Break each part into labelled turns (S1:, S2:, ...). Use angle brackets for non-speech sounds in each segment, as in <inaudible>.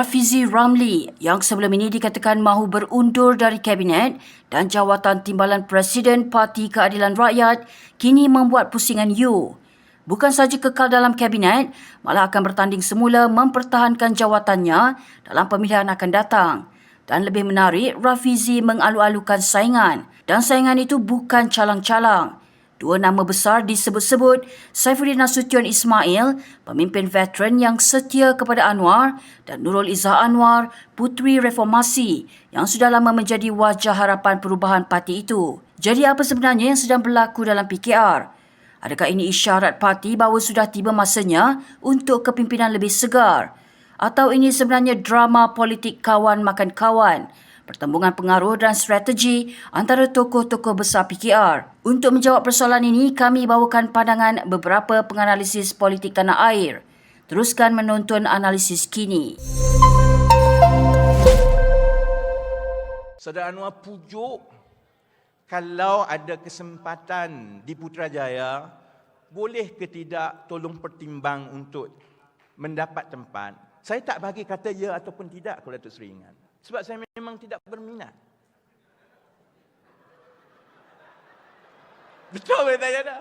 S1: Rafizi Ramli yang sebelum ini dikatakan mahu berundur dari kabinet dan jawatan timbalan Presiden Parti Keadilan Rakyat kini membuat pusingan U. Bukan saja kekal dalam kabinet, malah akan bertanding semula mempertahankan jawatannya dalam pemilihan akan datang. Dan lebih menarik, Rafizi mengalu-alukan saingan dan saingan itu bukan calang-calang. Dua nama besar disebut-sebut Saifuddin Nasution Ismail, pemimpin veteran yang setia kepada Anwar dan Nurul Izzah Anwar, puteri reformasi yang sudah lama menjadi wajah harapan perubahan parti itu. Jadi apa sebenarnya yang sedang berlaku dalam PKR? Adakah ini isyarat parti bahawa sudah tiba masanya untuk kepimpinan lebih segar? Atau ini sebenarnya drama politik kawan makan kawan pertembungan pengaruh dan strategi antara tokoh-tokoh besar PKR. Untuk menjawab persoalan ini, kami bawakan pandangan beberapa penganalisis politik tanah air. Teruskan menonton analisis kini.
S2: Saudara Anwar pujuk kalau ada kesempatan di Putrajaya, boleh ke tidak tolong pertimbang untuk mendapat tempat. Saya tak bagi kata ya ataupun tidak kepada Datuk Seri Ingat. Sebab saya memang tidak berminat. Betul ke tak ada?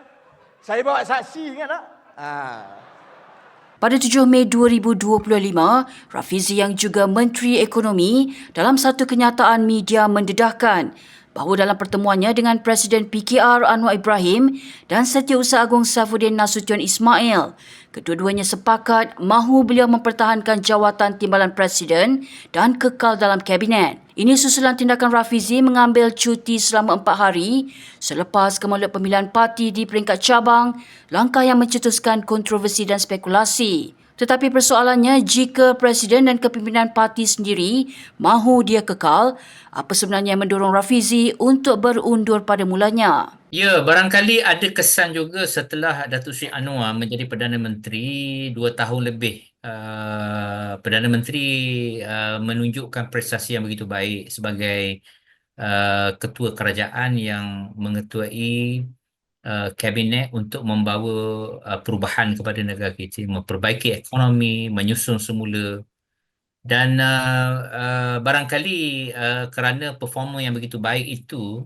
S2: Saya bawa saksi ingat tak? Ha.
S1: Pada 7 Mei 2025, Rafizi yang juga Menteri Ekonomi dalam satu kenyataan media mendedahkan bahawa dalam pertemuannya dengan Presiden PKR Anwar Ibrahim dan Setiausaha Agung Saifuddin Nasution Ismail, kedua-duanya sepakat mahu beliau mempertahankan jawatan timbalan Presiden dan kekal dalam Kabinet. Ini susulan tindakan Rafizi mengambil cuti selama empat hari selepas kemulut pemilihan parti di peringkat cabang, langkah yang mencetuskan kontroversi dan spekulasi. Tetapi persoalannya jika presiden dan kepimpinan parti sendiri mahu dia kekal, apa sebenarnya yang mendorong Rafizi untuk berundur pada mulanya?
S3: Ya, barangkali ada kesan juga setelah Datuk Seri Anwar menjadi Perdana Menteri dua tahun lebih. Uh, Perdana Menteri uh, menunjukkan prestasi yang begitu baik sebagai uh, ketua kerajaan yang mengetuai Uh, kabinet untuk membawa uh, perubahan kepada negara kita, memperbaiki ekonomi, menyusun semula dan uh, uh, barangkali uh, kerana performa yang begitu baik itu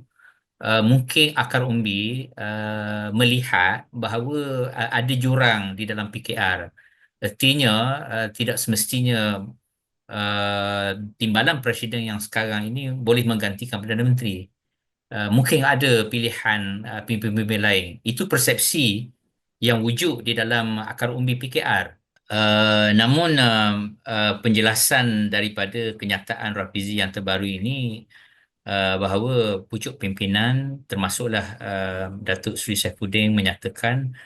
S3: uh, mungkin akar umbi uh, melihat bahawa uh, ada jurang di dalam PKR. Artinya uh, tidak semestinya uh, timbalan presiden yang sekarang ini boleh menggantikan Perdana Menteri. Uh, mungkin ada pilihan uh, pemimpin-pemimpin lain. Itu persepsi yang wujud di dalam akar umbi PKR. Uh, namun uh, uh, penjelasan daripada kenyataan Rafizi yang terbaru ini uh, bahawa pucuk pimpinan termasuklah uh, Datuk Seri Saifuddin menyatakan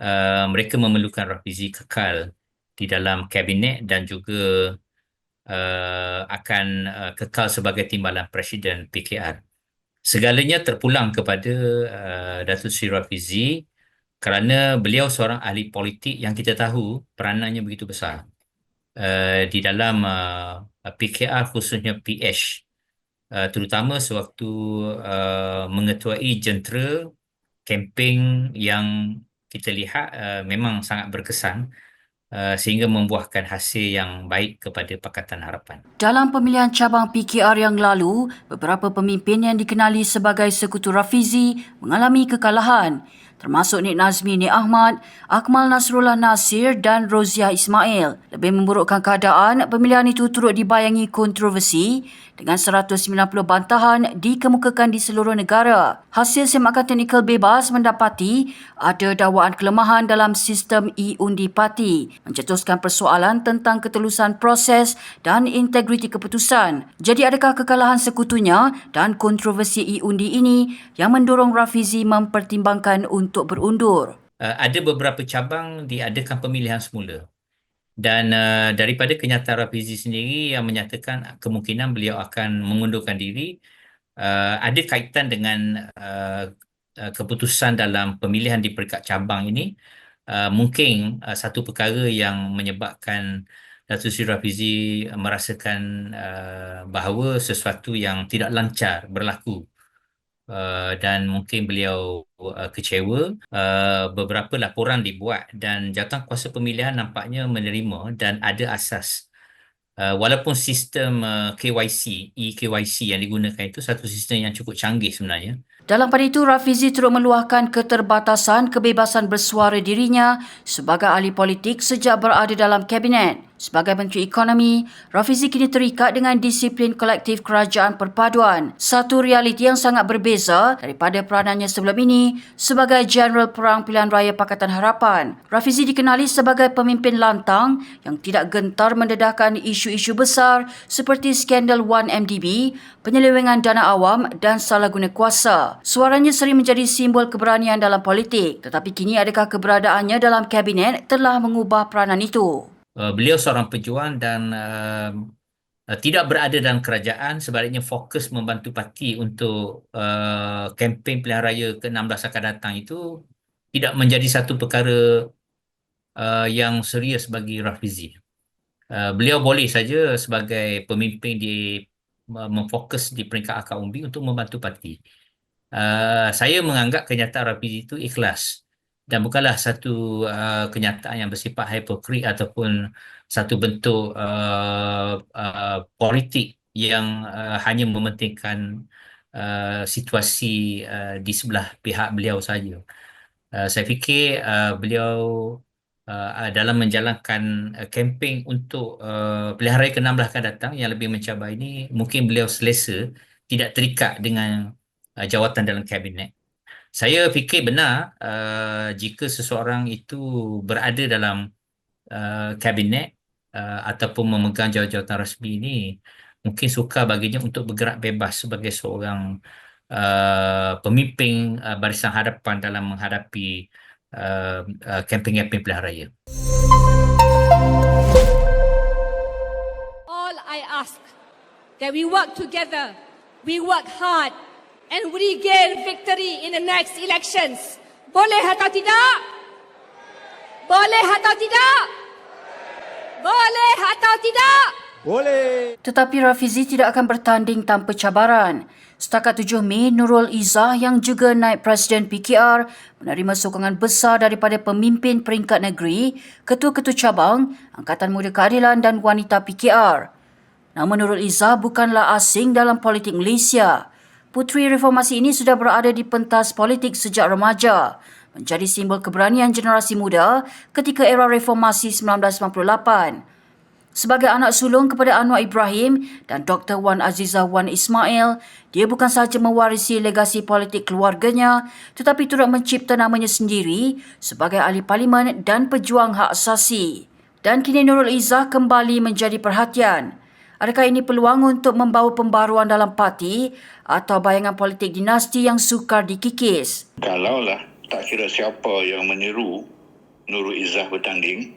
S3: uh, mereka memerlukan Rafizi kekal di dalam kabinet dan juga uh, akan uh, kekal sebagai timbalan Presiden PKR segalanya terpulang kepada uh, Datuk Sri Rafizi kerana beliau seorang ahli politik yang kita tahu peranannya begitu besar. Uh, di dalam uh, PKR khususnya PH uh, terutama sewaktu uh, mengetuai jentera kempen yang kita lihat uh, memang sangat berkesan Uh, sehingga membuahkan hasil yang baik kepada Pakatan Harapan.
S1: Dalam pemilihan cabang PKR yang lalu, beberapa pemimpin yang dikenali sebagai sekutu Rafizi mengalami kekalahan termasuk Nik Nazmi Nik Ahmad, Akmal Nasrullah Nasir dan Rozia Ismail. Lebih memburukkan keadaan, pemilihan itu turut dibayangi kontroversi dengan 190 bantahan dikemukakan di seluruh negara. Hasil semakan teknikal bebas mendapati ada dakwaan kelemahan dalam sistem e-undi parti, mencetuskan persoalan tentang ketulusan proses dan integriti keputusan. Jadi adakah kekalahan sekutunya dan kontroversi e-undi ini yang mendorong Rafizi mempertimbangkan untuk berundur.
S3: Uh, ada beberapa cabang diadakan pemilihan semula. Dan uh, daripada kenyataan Rafizi sendiri yang menyatakan kemungkinan beliau akan mengundurkan diri, uh, ada kaitan dengan uh, keputusan dalam pemilihan di peringkat cabang ini. Uh, mungkin uh, satu perkara yang menyebabkan Datuk Sri Rafizi merasakan uh, bahawa sesuatu yang tidak lancar berlaku Uh, dan mungkin beliau uh, kecewa uh, beberapa laporan dibuat dan jawatan kuasa pemilihan nampaknya menerima dan ada asas Uh, walaupun sistem uh, KYC, e-KYC yang digunakan itu satu sistem yang cukup canggih sebenarnya.
S1: Dalam pada itu, Rafizi turut meluahkan keterbatasan kebebasan bersuara dirinya sebagai ahli politik sejak berada dalam kabinet. Sebagai Menteri Ekonomi, Rafizi kini terikat dengan disiplin kolektif kerajaan perpaduan. Satu realiti yang sangat berbeza daripada peranannya sebelum ini sebagai Jeneral Perang Pilihan Raya Pakatan Harapan. Rafizi dikenali sebagai pemimpin lantang yang tidak gentar mendedahkan isu-isu besar seperti skandal 1MDB, penyelewengan dana awam dan salah guna kuasa. Suaranya sering menjadi simbol keberanian dalam politik tetapi kini adakah keberadaannya dalam kabinet telah mengubah peranan itu?
S3: Uh, beliau seorang pejuang dan uh, tidak berada dalam kerajaan sebaliknya fokus membantu parti untuk uh, kempen pilihan raya ke-16 akan datang itu tidak menjadi satu perkara uh, yang serius bagi Rafizi. Uh, beliau boleh saja sebagai pemimpin di memfokus di peringkat akar umbi untuk membantu parti. Uh, saya menganggap kenyataan Rafizi itu ikhlas dan bukanlah satu uh, kenyataan yang bersifat hipokrit ataupun satu bentuk uh, uh, politik yang uh, hanya mementingkan uh, situasi uh, di sebelah pihak beliau saja. Uh, saya fikir uh, beliau uh, dalam menjalankan uh, kempen untuk uh, pilihan raya ke-16 akan datang yang lebih mencabar ini mungkin beliau selesa tidak terikat dengan uh, jawatan dalam kabinet saya fikir benar uh, jika seseorang itu berada dalam uh, kabinet uh, ataupun memegang jawatan-jawatan rasmi ini mungkin suka baginya untuk bergerak bebas sebagai seorang uh, pemimpin uh, barisan hadapan dalam menghadapi uh, uh, kempen-kempen pilihan raya.
S4: All I ask that we work together, we work hard and we gain victory in the next elections. Boleh atau tidak? Boleh atau tidak? Boleh atau tidak?
S2: Boleh.
S1: Tetapi Rafizi tidak akan bertanding tanpa cabaran. Setakat 7 Mei, Nurul Izzah yang juga naik Presiden PKR menerima sokongan besar daripada pemimpin peringkat negeri, ketua-ketua cabang, Angkatan Muda Keadilan dan Wanita PKR. Nama Nurul Izzah bukanlah asing dalam politik Malaysia. Puteri reformasi ini sudah berada di pentas politik sejak remaja, menjadi simbol keberanian generasi muda ketika era reformasi 1998. Sebagai anak sulung kepada Anwar Ibrahim dan Dr. Wan Azizah Wan Ismail, dia bukan sahaja mewarisi legasi politik keluarganya tetapi turut mencipta namanya sendiri sebagai ahli parlimen dan pejuang hak asasi. Dan kini Nurul Izzah kembali menjadi perhatian. Adakah ini peluang untuk membawa pembaruan dalam parti atau bayangan politik dinasti yang sukar dikikis?
S5: Kalaulah tak kira siapa yang meniru Nurul Izzah bertanding,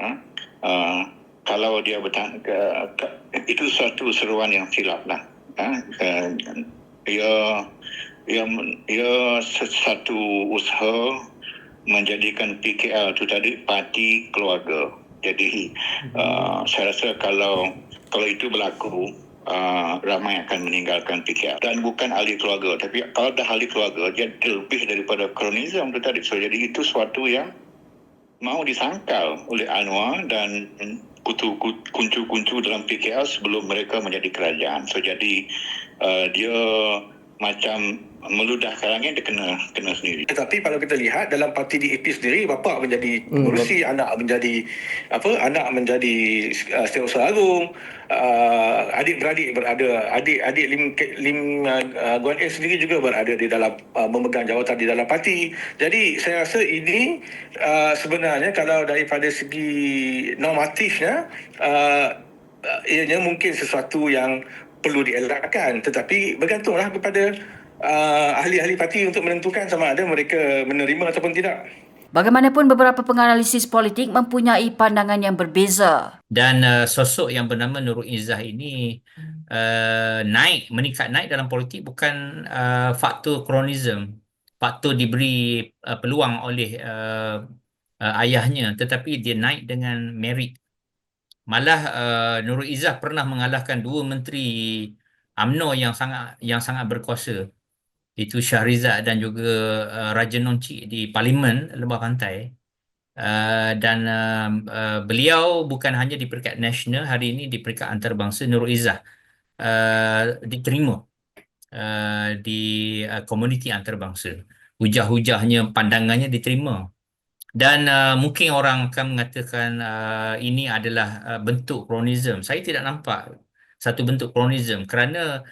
S5: ha? uh, kalau dia bertanding, ke, itu suatu seruan yang silap lah. Ha? Uh, ia, ia, ia satu usaha menjadikan PKL itu tadi parti keluarga. Jadi uh, saya rasa kalau kalau itu berlaku uh, ramai akan meninggalkan PKR dan bukan ahli keluarga. Tapi kalau dah ahli keluarga dia lebih daripada kronisme itu tadi. So jadi itu suatu yang mau disangkal oleh Anwar dan kutu, kuncu-kuncu dalam PKR sebelum mereka menjadi kerajaan. So jadi uh, dia macam meludah kalangan dia kena kena sendiri.
S6: Tetapi kalau kita lihat dalam parti DAP sendiri bapa menjadi pengurusi, hmm. anak menjadi apa? Anak menjadi uh, setiausaha agung, uh, adik-beradik berada, adik-adik Lim Lim uh, Guan S sendiri juga berada di dalam uh, memegang jawatan di dalam parti. Jadi saya rasa ini uh, sebenarnya kalau daripada segi normatifnya uh, ianya mungkin sesuatu yang perlu dielakkan tetapi bergantunglah kepada uh, ahli-ahli parti untuk menentukan sama ada mereka menerima ataupun tidak.
S1: Bagaimanapun beberapa penganalisis politik mempunyai pandangan yang berbeza.
S3: Dan uh, sosok yang bernama Nurul Izzah ini uh, naik, meningkat naik dalam politik bukan uh, faktor kronisme, faktor diberi uh, peluang oleh uh, uh, ayahnya tetapi dia naik dengan merit. Malah uh, Nurul Izzah pernah mengalahkan dua menteri UMNO yang sangat yang sangat berkuasa itu Syahrizad dan juga uh, Raja Noncik di Parlimen Lembah Pantai. Uh, dan uh, uh, beliau bukan hanya di peringkat nasional hari ini di peringkat antarabangsa Nurul Izzah uh, diterima uh, di uh, komuniti antarabangsa. Hujah-hujahnya pandangannya diterima. Dan uh, mungkin orang akan mengatakan uh, ini adalah uh, bentuk kronism. Saya tidak nampak satu bentuk kronism kerana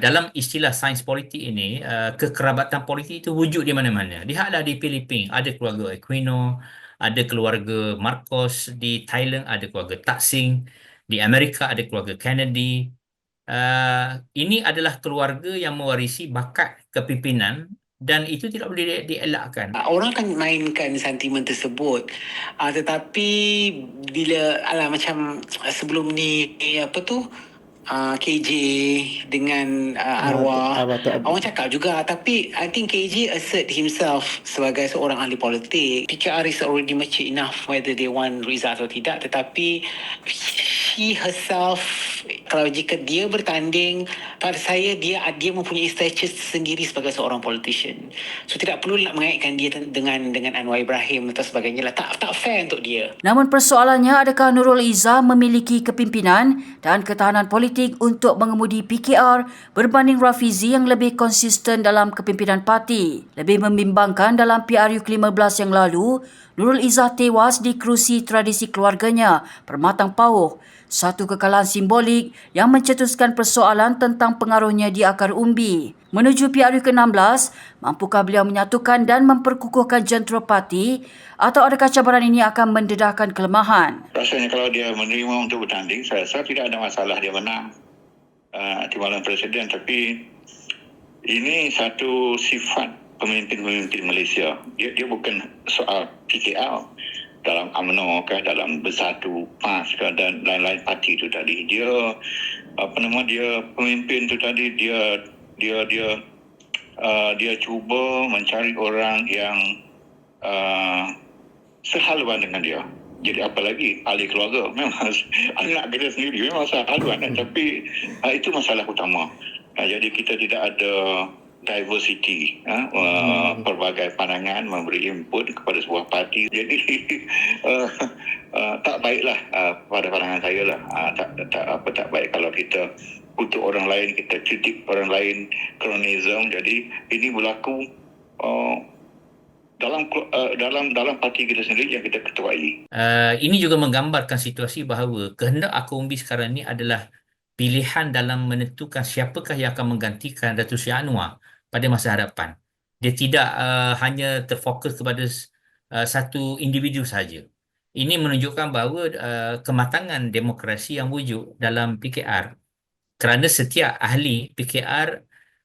S3: dalam istilah sains politik ini, uh, kekerabatan politik itu wujud di mana-mana. Lihatlah di Filipina, ada keluarga Aquino, ada keluarga Marcos di Thailand, ada keluarga Taksing, di Amerika ada keluarga Kennedy. Uh, ini adalah keluarga yang mewarisi bakat kepimpinan dan itu tidak boleh di- dielakkan.
S7: Ah, Orang akan mainkan sentimen tersebut. Uh, tetapi bila alah macam sebelum ni apa tu uh, KJ dengan uh, arwah
S8: Arwah Tok Abdi.
S7: orang cakap juga tapi I think KJ assert himself sebagai seorang ahli politik. PKR is already mature enough whether they want Rizal atau tidak tetapi she herself kalau jika dia bertanding pada saya dia dia mempunyai stature sendiri sebagai seorang politician. So tidak perlu nak mengaitkan dia dengan dengan Anwar Ibrahim atau sebagainya lah. Tak tak fair untuk dia.
S1: Namun persoalannya adakah Nurul Izzah memiliki kepimpinan dan ketahanan politik untuk mengemudi PKR berbanding Rafizi yang lebih konsisten dalam kepimpinan parti. Lebih membimbangkan dalam PRU ke-15 yang lalu, Nurul Izzah tewas di kerusi tradisi keluarganya, Permatang Pauh. Satu kekalahan simbolik yang mencetuskan persoalan tentang pengaruhnya di akar umbi. Menuju PRU ke-16, mampukah beliau menyatukan dan memperkukuhkan jentera parti atau adakah cabaran ini akan mendedahkan kelemahan?
S5: Rasanya kalau dia menerima untuk bertanding, saya rasa tidak ada masalah dia menang uh, timbalan presiden. Tapi ini satu sifat pemimpin-pemimpin Malaysia. Dia dia bukan soal PKR dalam UMNO ke dalam bersatu PAS ke dan lain-lain parti itu tadi. Dia apa nama dia pemimpin itu tadi dia dia dia uh, dia cuba mencari orang yang uh, sehaluan dengan dia. Jadi apa lagi ahli keluarga <laughs> memang anak kita sendiri memang sehaluan kan? tapi uh, itu masalah utama. Uh, jadi kita tidak ada diversity uh, uh, pelbagai pandangan memberi input kepada sebuah parti. Jadi <laughs> uh, uh, tak baiklah uh, pada pandangan saya lah. Uh, tak, tak apa tak baik kalau kita kutuk orang lain kita kritik orang lain kronism. Jadi ini berlaku uh, dalam uh, dalam dalam parti kita sendiri yang kita ketuai.
S3: Uh, ini juga menggambarkan situasi bahawa kehendak akar umbi sekarang ini adalah pilihan dalam menentukan siapakah yang akan menggantikan Datuk Seri Anwar pada masa hadapan. Dia tidak uh, hanya terfokus kepada uh, satu individu saja. Ini menunjukkan bahawa uh, kematangan demokrasi yang wujud dalam PKR kerana setiap ahli PKR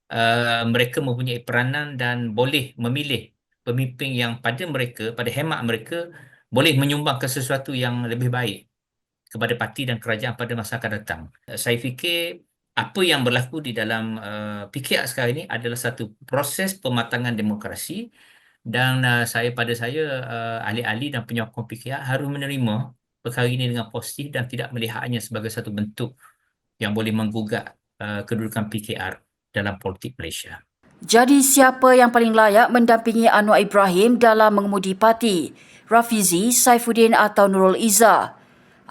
S3: uh, mereka mempunyai peranan dan boleh memilih pemimpin yang pada mereka, pada hemat mereka boleh menyumbangkan sesuatu yang lebih baik kepada parti dan kerajaan pada masa akan datang. Uh, Saya fikir apa yang berlaku di dalam uh, PKR sekarang ini adalah satu proses pematangan demokrasi dan uh, saya pada saya uh, ahli-ahli dan penyokong PKR harus menerima perkara ini dengan positif dan tidak melihatnya sebagai satu bentuk yang boleh menggugat uh, kedudukan PKR dalam politik Malaysia.
S1: Jadi siapa yang paling layak mendampingi Anwar Ibrahim dalam mengemudi parti? Rafizi, Saifuddin atau Nurul Izzah?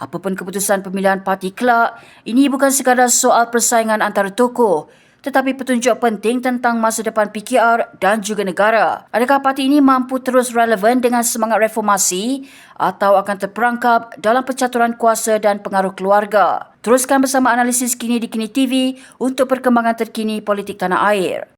S1: Apapun keputusan pemilihan parti kelak, ini bukan sekadar soal persaingan antara tokoh, tetapi petunjuk penting tentang masa depan PKR dan juga negara. Adakah parti ini mampu terus relevan dengan semangat reformasi atau akan terperangkap dalam percaturan kuasa dan pengaruh keluarga? Teruskan bersama analisis kini di Kini TV untuk perkembangan terkini politik tanah air.